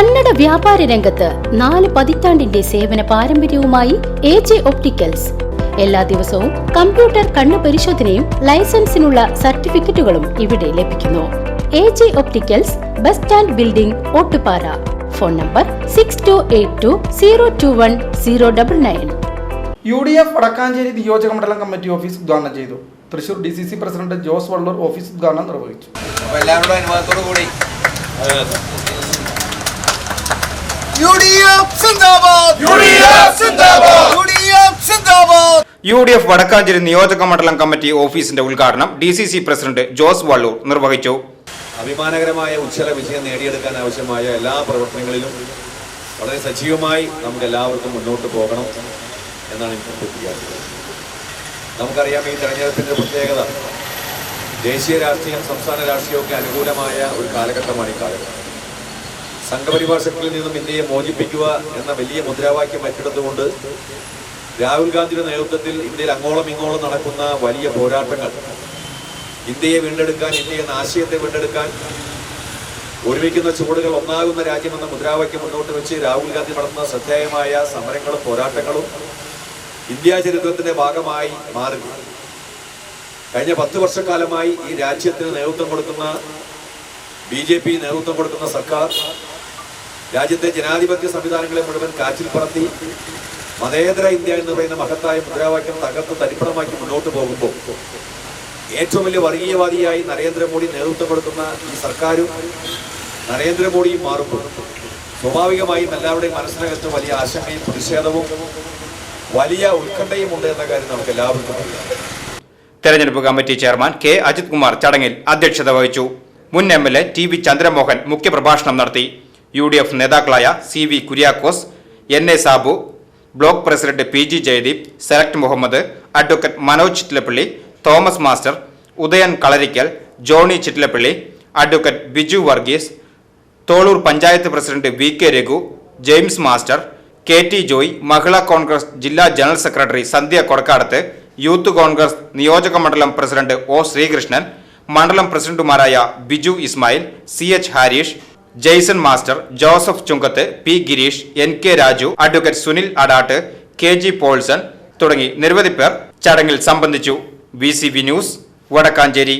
കന്നഡ വ്യാപാര രംഗത്ത് നാല് പതിറ്റാണ്ടിന്റെ സേവന പാരമ്പര്യവുമായി എ ജെ ഒപ്റ്റിക്കൽസ്. എല്ലാ ദിവസവും കമ്പ്യൂട്ടർ കണ്ണു പരിശോധനയും ലൈസൻസിനുള്ള സർട്ടിഫിക്കറ്റുകളും ഇവിടെ ലഭിക്കുന്നു. A J opticals bus stand building Ottupara. Phone number six two eight two zero two one zero double nine U D F Vadakkanchery നിയോജക മണ്ഡലം കമ്മിറ്റി ഓഫീസ് ഉദ്ഘാടനം ചെയ്തു. Thrissur D C C president Jose Vallur office ഉദ്ഘാടനം നിർവഹിച്ചു. എല്ലാവരുടെ അനുഭവത്തോടു കൂടി U D F Vadakkanchery നിയോജക മണ്ഡലം കമ്മിറ്റി ഓഫീസിന്റെ ഉദ്ഘാടനം D C C president Jose Vallur നിർവഹിച്ചു. അഭിമാനകരമായ ഉജ്ജ്വല വിജയം നേടിയെടുക്കാൻ ആവശ്യമായ എല്ലാ പ്രവർത്തനങ്ങളിലും വളരെ സജീവമായി നമുക്ക് എല്ലാവർക്കും മുന്നോട്ട് പോകണം എന്നാണ് എനിക്ക് നമുക്കറിയാം ഈ തെരഞ്ഞെടുപ്പിന്റെ പ്രത്യേകത ദേശീയ രാഷ്ട്രീയം സംസ്ഥാന രാഷ്ട്രീയമൊക്കെ അനുകൂലമായ ഒരു കാലഘട്ടമാണ് ഈ കാലഘട്ടം. സംഘപരിവാർ ശക്തിയിൽ നിന്നും ഇന്ത്യയെ മോചിപ്പിക്കുക എന്ന വലിയ മുദ്രാവാക്യം ഏറ്റെടുത്തുകൊണ്ട് രാഹുൽ ഗാന്ധിയുടെ നേതൃത്വത്തിൽ ഇന്ത്യയിൽ അങ്ങോളം ഇങ്ങോളം നടക്കുന്ന വലിയ പോരാട്ടങ്ങൾ. ഇന്ത്യയെ വീണ്ടെടുക്കാൻ ഇന്ത്യ എന്ന ആശയത്തെ വീണ്ടെടുക്കാൻ ഒരുമിക്കുന്ന ചുവടുകൾ ഒന്നാകുന്ന രാജ്യമെന്ന മുദ്രാവാക്യം മുന്നോട്ട് വെച്ച് രാഹുൽ ഗാന്ധി നടത്തുന്ന ശ്രദ്ധേയമായ സമരങ്ങളും പോരാട്ടങ്ങളും ഇന്ത്യ ചരിത്രത്തിന്റെ ഭാഗമായി മാറി കഴിഞ്ഞ പത്ത് വർഷക്കാലമായി ഈ രാജ്യത്തിന് നേതൃത്വം കൊടുക്കുന്ന ബി ജെ പി നേതൃത്വം കൊടുക്കുന്ന സർക്കാർ രാജ്യത്തെ ജനാധിപത്യ സംവിധാനങ്ങളെ മുഴുവൻ കാറ്റിൽ പറത്തി മതേതര ഇന്ത്യ എന്ന് പറയുന്ന മഹത്തായ മുദ്രാവാക്യം തകർത്ത് തരിപ്പണമാക്കി മുന്നോട്ട് പോകുമ്പോൾ ഏറ്റവും വലിയ വർഗീയവാദിയായി നരേന്ദ്രമോദി നേതൃത്വം കൊടുക്കുന്ന ഈ സർക്കാരും നരേന്ദ്രമോദിയും മാറുമ്പോൾ സ്വാഭാവികമായും എല്ലാവരുടെയും മനസ്സിനകത്ത് വലിയ ആശങ്കയും പ്രതിഷേധവും വലിയ ഉത്കണ്ഠയും ഉണ്ട് എന്ന കാര്യം നമുക്ക് എല്ലാവർക്കും അറിയാം. തെരഞ്ഞെടുപ്പ് committee chairman K. Ajith Kumar ചടങ്ങിൽ അധ്യക്ഷത വഹിച്ചു. മുൻ M L A T V Chandramohan മുഖ്യപ്രഭാഷണം നടത്തി. യു ഡി എഫ് നേതാക്കളായ C V Kuriakose N A Sabu block president P G Jayadeep select Muhammad advocate Manoj Chittilappally Thomas master Udayan Kalarikkal Johny Chittilappally advocate Biju Varghese Tholur panchayat president V K Raghu James master K T Joy Mahila Congress ജില്ലാ general secretary Sandhya Kodakkadath youth Congress നിയോജക മണ്ഡലം president O Sreekrishnan മണ്ഡലം പ്രസിഡന്റുമാരായ Biju Ismail C H Harish Jaison master Joseph Chungath P Girish N K Raju advocate Sunil Adatt K G Paulson തുടങ്ങി നിരവധി പേർ ചടങ്ങിൽ സംബന്ധിച്ചു. V news Vadakkanchery.